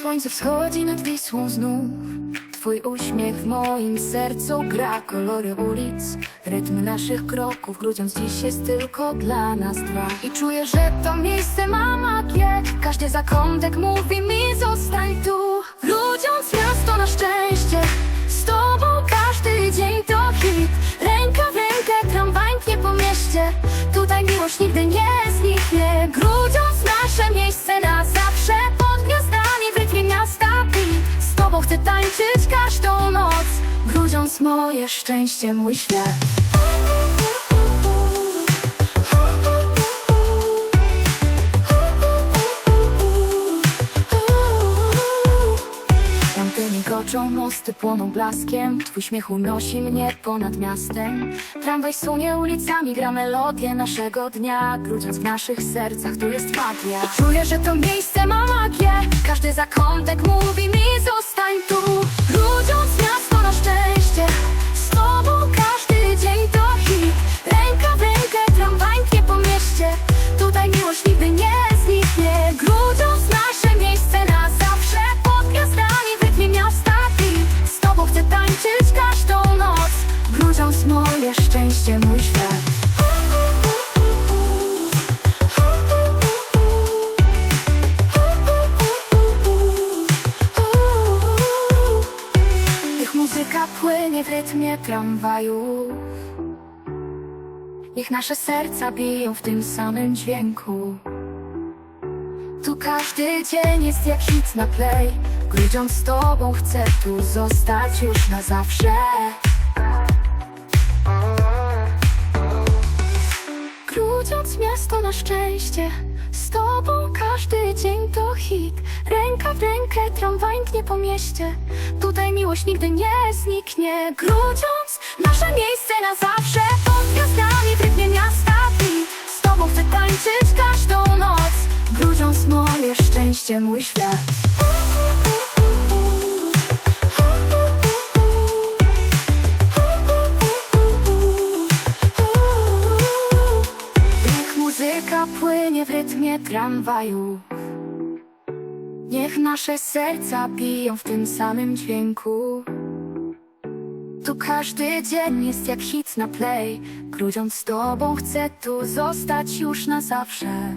Słońce wschodzi nad Wisłą znów. Twój uśmiech w moim sercu gra Kolory ulic, rytm naszych kroków Grudziąc dziś jest tylko dla nas dwa. I czuję, że to miejsce ma magię. Każdy zakątek mówi mi zostań tu. Grudziąc miasto na szczęście. Z tobą każdy dzień to hit. Ręka w rękę, tramwajnie po mieście. Tutaj miłość nigdy nie zniknie. Grudziąc nasze miejsce na Grudziąc moje szczęście, mój świat. Tamtymi koczą, mosty płoną blaskiem. Twój śmiech unosi mnie ponad miastem. Tramwaj sunie ulicami, gra melodię naszego dnia. Grudziąc w naszych sercach, tu jest magia. Czuję, że to miejsce ma magię. Każdy zakątek mówi mi zostań tu muzyka płynie w rytmie tramwaju Niech nasze serca biją w tym samym dźwięku. Tu każdy dzień jest jak hit na play. Grudziąc z tobą chcę tu zostać już na zawsze. Grudziąc miasto na szczęście Z tobą każdy dzień to hit Ręka w rękę tramwaj mknie po mieście. Tutaj miłość nigdy nie zniknie. Grudziąc nasze miejsce na zawsze. Pod gwiazdami w rytmie miasta Z tobą chcę tańczyć każdą noc. Grudziąc moje szczęście, mój świat. Muzyka płynie w rytmie tramwaju Niech nasze serca biją w tym samym dźwięku. Tu każdy dzień jest jak hit na play. Grudziąc z tobą chcę tu zostać już na zawsze